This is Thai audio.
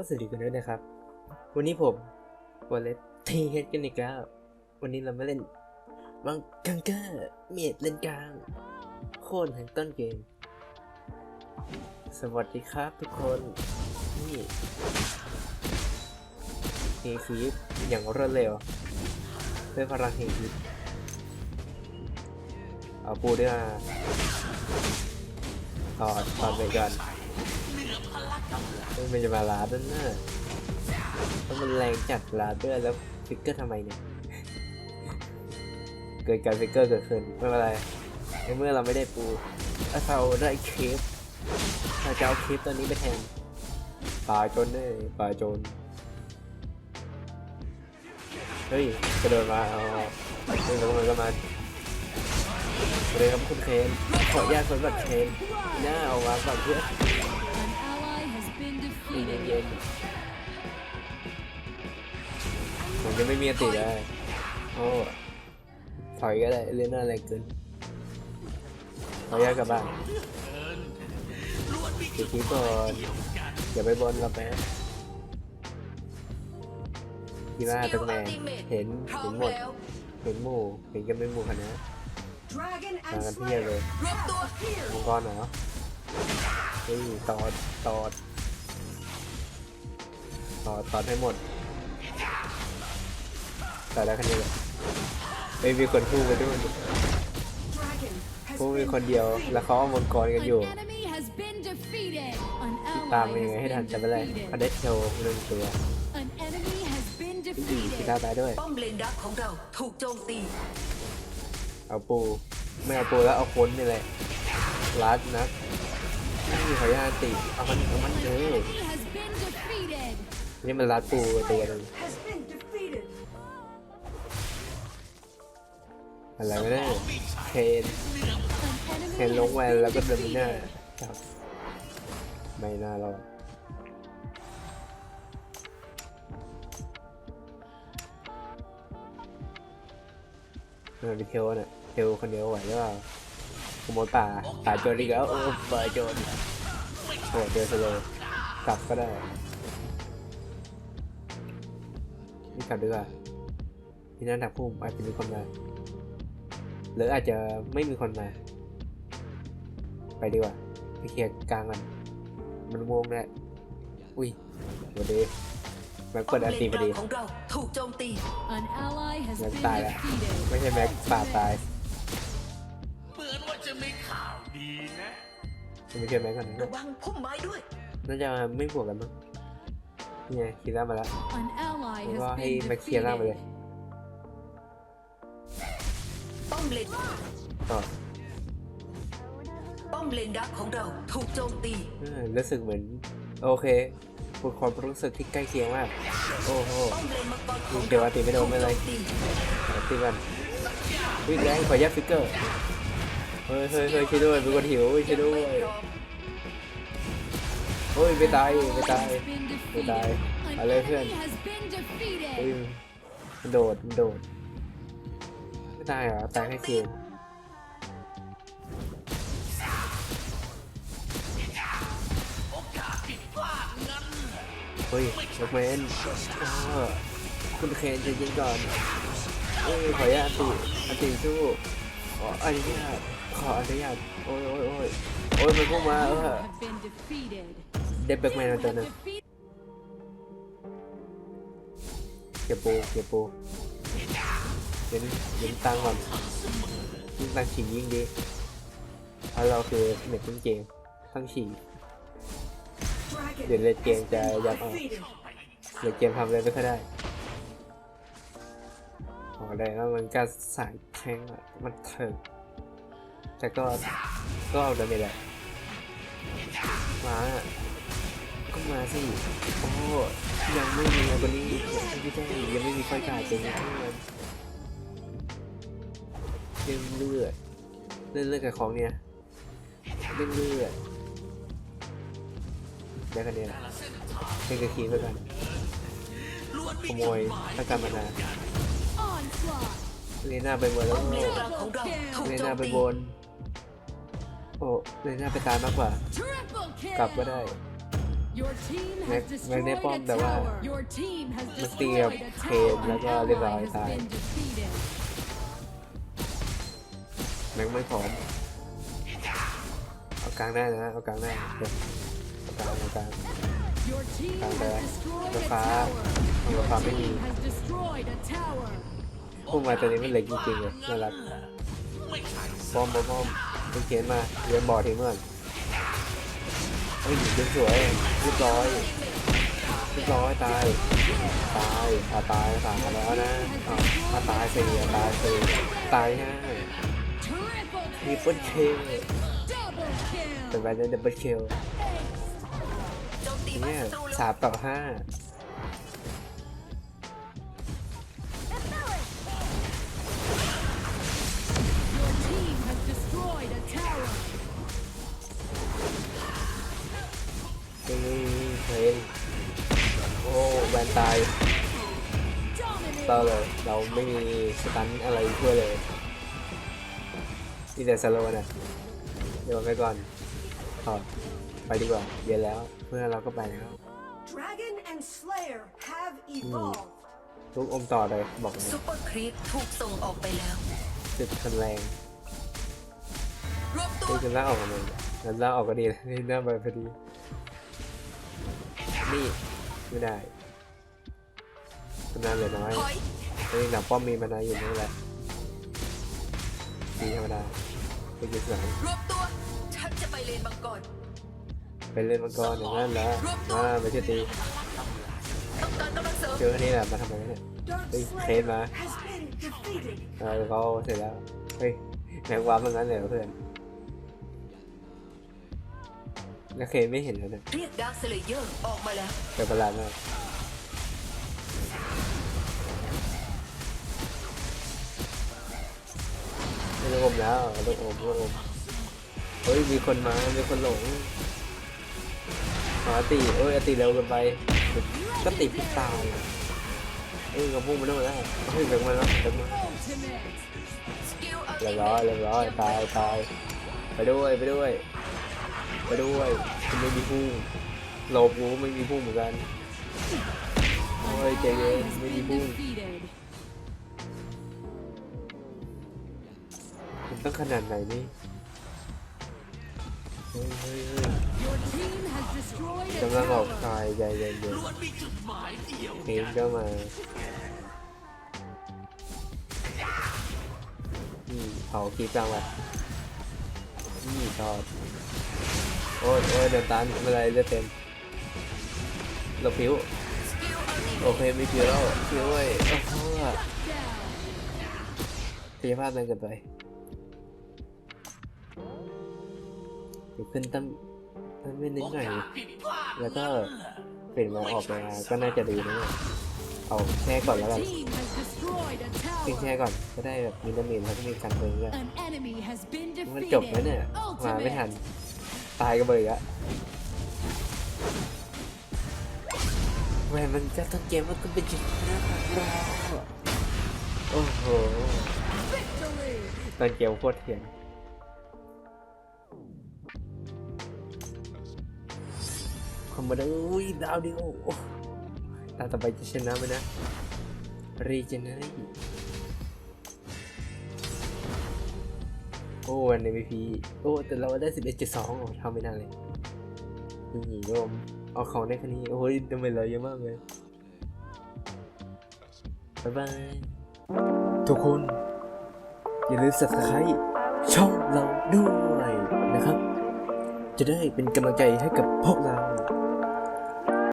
ก็สวัสดีกันด้วยนะครับ วันนี้ผมวอลเลตทีเฮดกันอีกแล้ว วันนี้เรามาเล่นบังกังเกอร์เมียดเล่นกลาง โค่นแห่งต้นเกม สวัสดีครับทุกคน นี่เฮคีฟอย่างรวดเร็วด้วยพลังเฮคีฟเอาปูด้วยมาถอดถอไปก่อน มันจะมาลาดนั่นน่ะแล้วมันแรงจัดลาด้วยแล้วฟิกเกอร์ทำไมเนี่ย เกิดการฟิกเกอร์เกิดขึ้นไม่เป็นไรในเมื่อเราไม่ได้ปูถ้าเราได้เคปเราจะเอาเคปตัวนี้ไปแทนปลาจนด้วยปลาจน เฮ้ยกระโดดมาเอาเฮ้ยแล้วมันก็มาเลยครับคุณเคนขออนุญาตคนบัตรเคนหน้าเอามาก่อนเพื่อ จะไม่มีอติได้โอ้ถอยก็ได้เล่นหน้าแรงเกินขออนุญาตกลับบ้านติดทีก่อนอย่าไปบนเราแป๊บกีฬาตั้งแมนเห็นเห็นหมดเห็นหมู่เห็นกันเป็นหมู่คณะมากันเที่ย Slayer เลยมังกรเหรอเฮ้ยตอดตอดตอดตอดให้หมด แต่ได้คะแนนเลยไม่มีคนพูดไปด้วย Dragon has พูดมี been คนเดียว แล้วเขาเอามังกรกันอยู่ An enemy has been defeated. An ตาม ally ยังไง has ให้ทัน been จำไม่ได้เขา defeated. ได้โชว์หนึ่งตัว An enemy has been ที่กีตา defeated. ตายด้วย ป้อมเลนดักของเราถูกโจมตี เอาปู ไม่เอาปูแล้วเอาคนนี่แหละลัดนะไม่มีขอยาติเอามันเอามันเลย Enemy has been defeated. นี่มันลัดปูตัวหนึ อะไรไม่ได้เคนเคนลงแวนแล้วก็เดินไม่ได้ defeated. ครับไม่น่ารอดเออไปเทลน่ะเทลคนเดียวไหวหรือเปล่าขโมยป่าป่าโจรอีกแล้วโอ้ป่าโจรโหเดินสโลว์กลับก็ได้ไม่กลับดีกว่าที่นั่นดักพุ่มอาจจะมีคนมา หรืออาจจะไม่มีคนมา ไปดีกว่าไปเคลียร์กลางกัน มันงงแหละอุ้ยสวัสดีแม็กป้เปิอดมอันเลตีนพอดัดีกของเราถูกโจมตี An ally has แม็ก been ตายแล้ว defeated. ไม่ใช่แม็กป่าตายเหมือนว่าจะมีข่าวดีนะไม่ใช่แม็กก่อนนะระวังพุ่มไม้ด้วยน่าจะไม่บวกกันมั้งนี่ไงคีร่ามาแล้ว An ally ผมว่า has ให้ been แม็กเคลียร์ร่างไปเลย defeated. ป้อมเลนต่อป้อมเลนดักของเราถูกโจมตีเออรู้สึกเหมือน โอเคพูดความรู้สึกที่ใกล้เคียงมาก โอ้โห ป้อมเลนมังกรของเดี๋ยวเราอาติไม่โดนไม่เป็นไร ถูกโจมตีเอาตีกันวิ่งแรงขอยัดฟิกเกอร์ เฮ้ยเฮ้ยเฮ้ยช่วยด้วยเป็นคนหิวช่วยด้วยโอ้ยไม่ตายไม่ตาย Has been ไม่ตาย defeated. An เอาเลยเพื่อน enemy has been เฮ้ย defeated. มันโดดมันโดด ไม่เหรอตายแค่เคียงโอกาสผิดพลาดงั้นเฮ้ยแบ็กแมนคุณเคนใจะยิงก่อน เอ้ยขออนุญาตอันติอันติสู้ขออนุญาตขออนุญาตโอ้ยโอ้ยโอ้ยโอ้ยมันพุ่งมาเออเด็บแบ็กแมนมาตัวหนึงเก็บปูเก็บปู เน้นเน้นตังก่อนยิ่งตังฉี่ยิ่งดีเพราะเราคือเน็ตต้นเกมทั้งฉี่เดี๋ยวเลดเกมจะยับเอาเดี๋ยวเกมทำอะไรไม่ค่อยได้ขอได้แล้วมันก็สายแข้งอะมันเถิงแต่ก็ก็เอาดาเมจแหละมาอะก็มาสิโอ้ยังไม่มีอันนี้ไม่ใช่ยังไม่มีไฟกาดจริงนะ เล่นเลือดเล่นเลือดกับของเนี้ยเล่นเลือดได้กันเนี้ยวเล่นกระคีด้วยกันขโมยตะการมานาเลน่าไปบนแล้วเลน่าไปบนโอ้เลน่าไปตายมากกว่า กลับก็ได้แม็กแม็กได้ป้อมแต่ว่ามันเตียบเพนแล้วก็เรียบร้อยตาย แม็กไม่พร้อมเอากลางได้นะเอากลางได้เอากลางเอากลาง Your team Càng has đẹp. destroyed Nó a phá. tower. Nó Your phá cái team gì? has destroyed a tower. พวกมาตัวนี้มันเล็กจริงๆเลยน่ารักไม่ใช่ป้อมป้อมมเป็นเขียนมาเรียนบอร์ดทีเมื่อนเฮ้ยเป็นสวยเรียบร้อยเรียบร้อยตายตายอาตายสามแล้วนะอาตายสี่อะตายสี่ตายห้า มีเปิลคิล double เป็น kill. ไปได้ดับเบิลคิลโจมตีบ้าเนี่ยนศัตรูแล้วสามต่อห้า Your team has destroyed a tower. เฮ้ยเฮ้ยโอ้แวนตายเรา Dominated. เลย เราไม่มีสตันอะไรช่วยเลย มีแต่สโลว์นะเดี๋ยวไปก่อนถอดไปดีกว่าเย็นแล้วเพื่อนเราก็ไปแล้ว Dragon and Slayer have evolved. ทุกอมต่อเลยบอกเลยซุปเปอร์ครีปถูกส่งออกไปแล้วจุดคันแรงรวบตัวนี่จะล่าออกมาเลยงั้นล่าออกก็ดีนะนี่หน้าไปพอดี นี่ไม่ได้มันนานเหลยน้อยถอยนี่หนังป้อมมีมานานอยู่นี่แหละดีธรรมดา ไปยืนหลังรวบตัวฉันจะไปเลนมังกรไปเล่นมังกรอย่างนั้นแล้วมาไปเชื่อตีต้องการกำลังเสริมเจอแค่นี้แหละมาทำไมเนี่ย Dark Ê, Slayer thế mà. has been defeated. เออเขาเสร็จแล้วเฮ้ยแมงวามันงั้นเลยเหรอเพื่อนแล้วเคไม่เห็นแล้วเนี่ยเรียกดาร์คสเลเยอร์ออกมาแล้วเป็นประหลาดมาก ไม่ต้องอมแล้วต้องอมต้องอมเฮ้ยมีคนมา มีคนหลงมาตีเอ้ยตีเร็วเกินไป ก็ตีพิษตายเอ้ยกระพุ่งมาด้วยแล้วเฮ้ยเบิกมาแล้วเบิกมาเรียบเร้อยเรียบร้อยตายตายไปด้วยไปด้วยไปด้วยคุณไม่มีพุ่งหลบกูไม่มีพุ่งเหมือนกันโอ้ยใจเย็นไม่มีพุ่ง ต้องขนาดไหนนี่เฮ้ยเฮ้ยเฮ้ยกำลังออกตายใจเย็นเย็นล้วนมีจุดหมายเดียเองก็มานี่เผาคีบกลางว่ะนี่ชอบโอ้ยโอ้ยเดินตันไม่เป็นไรเลือดเต็มหลบผิวโอเคไม่เกี่ยวแล้วเกี่ยวเว้ยโอ้โห Down. พยาพลาดมันเกินไป ยวขึ้นตั้มตั้มไม่นิดโอหน่อยกาสผิดพลาดแล้วก็นั่นแหละเปลี่ยนมาออกมาก็น่าจะดีนะเนี่ยเอาแช่ก่อนแล้ว Your กัน team has destroyed a ทิ้งแช่ tower. ก่อนก็ได้แบบมีดาเมจแล้วก็มีการเบิร์นด้วย An enemy has been มันจบแล้วเนี่ย defeated. มาไม่ทัน Ultimate. ตายก็เบิร์อะแหวนมันจะต้นเกมมันก็เป็นจุดนะครับเราโอ้โห Victory. ตอนเกมโคตรเถื่อ นคอมโบเดอุ้ยดาวเดียวโอตาต่อไปจะชนะไหมนะรีเจนเนอรี่โอ้วัน MVP โอ้แต่เราได้ 11.2โอ้ทำไม่ได้เลยนี่โยมเอาของได้แค่นี้ โอ้ยทำไมเราเยอะมากเลยบ๊ายบายทุกคน อย่าลืม subscribe ช่องเราด้วยนะครับ จะได้เป็นกำลังใจให้กับพวกเรา